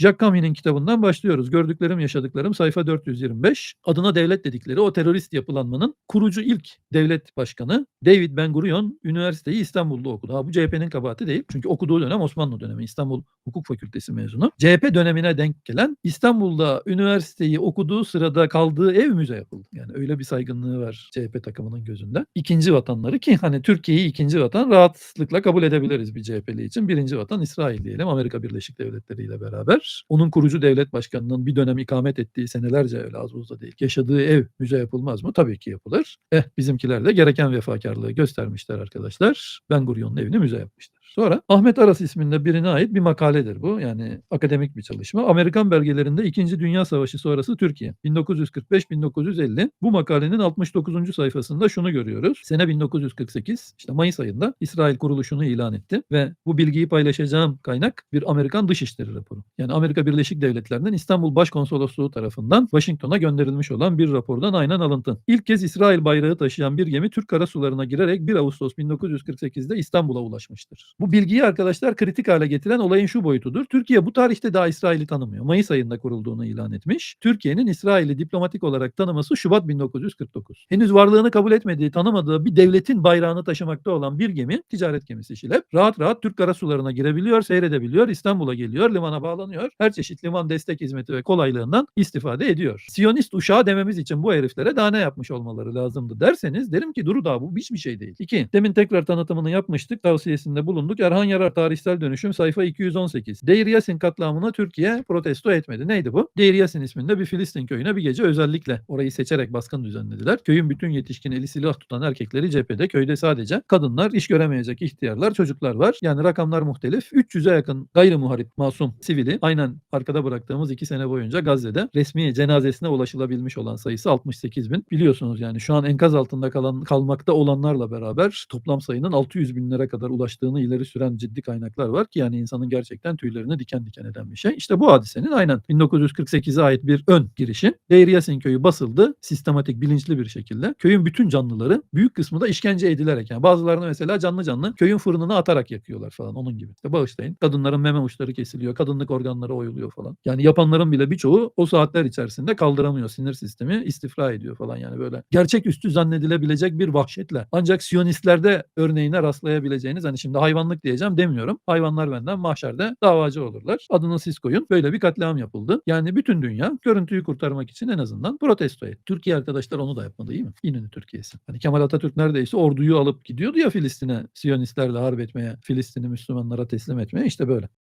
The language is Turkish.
Jacques Camille'in kitabından başlıyoruz. Gördüklerim, yaşadıklarım sayfa 425. Adına devlet dedikleri o terörist yapılanmanın kurucu ilk devlet başkanı David Ben Gurion üniversiteyi İstanbul'da okudu. Ha, bu CHP'nin kabahati değil. Çünkü okuduğu dönem Osmanlı dönemi. İstanbul Hukuk Fakültesi mezunu. CHP dönemine denk gelen İstanbul'da üniversiteyi okuduğu sırada kaldığı ev müze yapıldı. Yani öyle bir saygınlığı var CHP takımının gözünde. İkinci vatanları ki hani Türkiye'yi ikinci vatan rahatlıkla kabul edebiliriz bir CHP'li için. Birinci vatan İsrail diyelim Amerika Birleşik Devletleri ile beraber. Onun kurucu devlet başkanının bir dönem ikamet ettiği senelerce öyle az buz da değil. Yaşadığı ev müze yapılmaz mı? Tabii ki yapılır. Eh bizimkiler de gereken vefakarlığı göstermişler arkadaşlar. Ben Gurion'un evini müze yapmışlar. Sonra Ahmet Aras isminde birine ait bir makaledir bu. Yani akademik bir çalışma. Amerikan belgelerinde 2. Dünya Savaşı sonrası Türkiye. 1945-1950. Bu makalenin 69. sayfasında şunu görüyoruz. Sene 1948 işte Mayıs ayında İsrail kuruluşunu ilan etti ve bu bilgiyi paylaşacağım kaynak bir Amerikan Dışişleri raporu. Yani Amerika Birleşik Devletleri'nin İstanbul Başkonsolosluğu tarafından Washington'a gönderilmiş olan bir rapordan aynen alıntı. İlk kez İsrail bayrağı taşıyan bir gemi Türk karasularına girerek 1 Ağustos 1948'de İstanbul'a ulaşmıştır. Bu bilgiyi arkadaşlar kritik hale getiren olayın şu boyutudur. Türkiye bu tarihte daha İsrail'i tanımıyor. Mayıs ayında kurulduğunu ilan etmiş. Türkiye'nin İsrail'i diplomatik olarak tanıması Şubat 1949. Henüz varlığını kabul etmediği, tanımadığı bir devletin bayrağını taşımakta olan bir gemi, ticaret gemisi Şilep, rahat rahat Türk karasularına girebiliyor, seyredebiliyor, İstanbul'a geliyor, limana bağlanıyor. Her çeşit liman destek hizmeti ve kolaylığından istifade ediyor. Siyonist uşağı dememiz için bu heriflere daha ne yapmış olmaları lazımdı derseniz derim ki Duru daha bu hiçbir şey değil. İki, demin tekrar tanıtımını yapmıştık, tavsiyesinde bulunduk. Erhan Yarar Tarihsel Dönüşüm sayfa 218. Deir Yasin katliamını Türkiye protesto etmedi. Neydi bu? Deir Yasin isminde bir Filistin köyüne bir gece özellikle orayı seçerek baskın düzenlediler. Köyün bütün yetişkin eli silah tutan erkekleri cephede. Köyde sadece kadınlar, iş göremeyecek ihtiyarlar, çocuklar var. Yani rakamlar muhtelif. 300'e yakın gayrimuharip masum sivili aynen arkada bıraktığımız 2 sene boyunca Gazze'de resmi cenazesine ulaşılabilmiş olan sayısı 68 bin. Biliyorsunuz yani şu an enkaz altında kalan kalmakta olanlarla beraber toplam sayının 600 binlere kadar ulaştığını ileri süren ciddi kaynaklar var ki yani insanın gerçekten tüylerini diken diken eden bir şey. İşte bu hadisenin aynen 1948'e ait bir ön girişi. Deir Yasin köyü basıldı sistematik bilinçli bir şekilde. Köyün bütün canlıları büyük kısmı da işkence edilerek yani bazılarını mesela canlı canlı köyün fırınına atarak yakıyorlar falan onun gibi. İşte bağışlayın. Kadınların meme uçları kesiliyor. Kadınlık organları oyuluyor falan. Yani yapanların bile birçoğu o saatler içerisinde kaldıramıyor. Sinir sistemi istifra ediyor falan yani böyle. Gerçeküstü zannedilebilecek bir vahşetle. Ancak Siyonistlerde örneğine rastlayabileceğiniz hani şimdi hayvanlık diyeceğim demiyorum. Hayvanlar benden mahşerde davacı olurlar. Adını siz koyun. Böyle bir katliam yapıldı. Yani bütün dünya görüntüyü kurtarmak için en azından protesto etti. Türkiye arkadaşlar onu da yapmadı değil mi? İnönü Türkiye'si. Hani Kemal Atatürk neredeyse orduyu alıp gidiyordu ya Filistin'e Siyonistlerle harp etmeye, Filistin'i Müslümanlara teslim etmeye işte böyle.